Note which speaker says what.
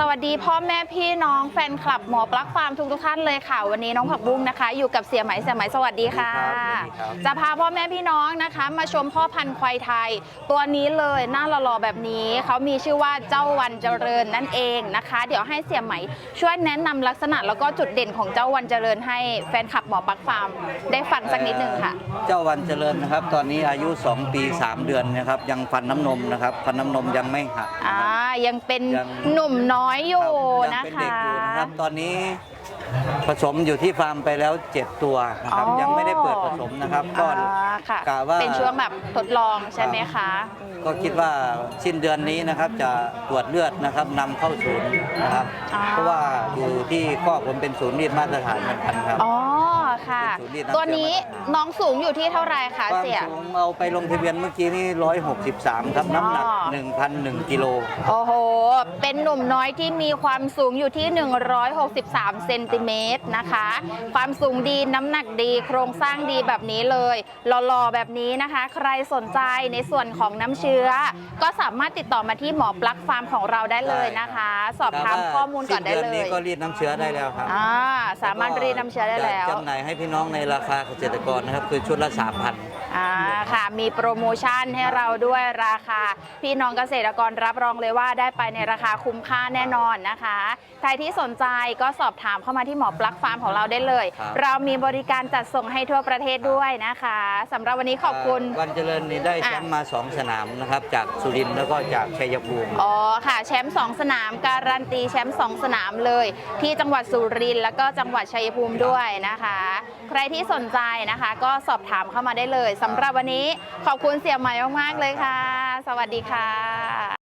Speaker 1: สวัสดีพ่อแม่พี่น้องแฟนคลับหมอปลั๊กฟาร์มทุกทุกๆท่านเลยค่ะ วันนี้น้องผักบุ้งนะคะ อยู่กับเสียไหมเสียไหมสวัสดีค่ะ
Speaker 2: สวัสดีครับ
Speaker 1: จะพาพ่อแม่พี่น้องนะคะ มาชมพ่อพันธุ์ควายไทย ตัวนี้เลยหน้าหล่อๆแบบนี้เขามีชื่อว่าเจ้าวันเจริญนั่นเองนะคะ เดี๋ยวให้เสียไหมช่วยแนะนำลักษณะแล้วก็จุดเด่นของเจ้าวันเจริญให้แฟนคลับหมอปลั๊กฟาร์มได้ฟังสักนิดหนึ่งค่ะ
Speaker 2: เจ้าวันเจริญนะครับ ตอนนี้อายุ 2 ปี 3 เดือนนะครับยังฟันน้ำนมนะครับฟันน้ำนมยังไม่หัก
Speaker 1: อ่ายังเป็น
Speaker 2: ยัง
Speaker 1: หนุ่มน้อยอยู่
Speaker 2: ยั
Speaker 1: นะ
Speaker 2: เป็น
Speaker 1: คะ
Speaker 2: เด็กอยู่นะครับตอนนี้ผสมอยู่ที่ฟาร์มไปแล้ว 7 ตัวนะครับ
Speaker 1: อ๋อ
Speaker 2: ยังไม่ได้เปิดผสมนะครับก็
Speaker 1: อ่าค่ะ
Speaker 2: กะว่า
Speaker 1: เป็นช่วงแบบทดลองใช่ไหมคะ
Speaker 2: ก็คิดว่าสิ้นเดือนนี้นะครับจะตรวจเลือดนะครับนำเข้าศูนย์นะครับ
Speaker 1: อ๋อ
Speaker 2: เพราะว่าอยู่ที่ข้อผมเป็นศูนย์รีดมาตรฐานเหมือนกันครับ
Speaker 1: อ๋อ ค่ะ
Speaker 2: เป็นศูนย์รีดน้ำ
Speaker 1: ตัวนี้น้องสูงอยู่ที่เท่าไหร่คะ
Speaker 2: ความ
Speaker 1: เสีย
Speaker 2: สูงเอาไปลงทะเบียนเมื่อกี้นี่ 163 ครับ น้ำหนัก
Speaker 1: อ๋อ
Speaker 2: 1,001กิโล
Speaker 1: โอ้โห เป็นหนุ่มน้อยที่มีความสูงอยู่ที่ 163 เซนติเมตรนะคะ ความสูงดีน้ำหนักดีโครงสร้างดีแบบนี้เลยหล่อๆแบบนี้นะคะ ใครสนใจในส่วนของน้ำเชื้อ ก็สามารถติดต่อมาที่หมอปลั๊กฟาร์มของเราได้เลยนะคะ สอบถามข้อมูลก่อนได้
Speaker 2: สิ้
Speaker 1: เล
Speaker 2: นี้
Speaker 1: ย
Speaker 2: ก็รีดน้ำเชื้อได้แล้วครับ
Speaker 1: อ่าสามารถรีดน้ำเชื้อได้แล้ว
Speaker 2: จะจำหน่ายให้พี่น้องในราคาเกษตรกรนะครับ คือชุดละ 3,000
Speaker 1: อ่าค่ะมีโปรโมชั่นให้เราด้วยราคา พี่น้องเกษตรกรรับรองเลยว่าได้ไปในราคาคุ้มค่าแน่นอนนะคะใครที่สนใจก็สอบถามเข้ามาที่หมอปลั๊กฟาร์มของเราได้เลย
Speaker 2: ครับ
Speaker 1: เรามีบริการจัดส่งให้ทั่วประเทศด้วยนะคะสำหรับวันนี้ขอบคุณ
Speaker 2: วันเจริญนี่ได้แชมป์มา 2 สนามนะครับ จากสุรินทร์แล้วก็จากชัยภูมิ
Speaker 1: อ๋อค่ะแชมป์สองสนามการันตีแชมป์สองสนามเลย ที่จังหวัดสุรินทร์แล้วก็จังหวัดชัยภูมิด้วยนะคะใครที่สนใจนะคะ ก็สอบถามเข้ามาได้เลยสำหรับวันนี้ขอบคุณเสี่ยใหม่มากๆเลยค่ะ สวัสดีค่ะ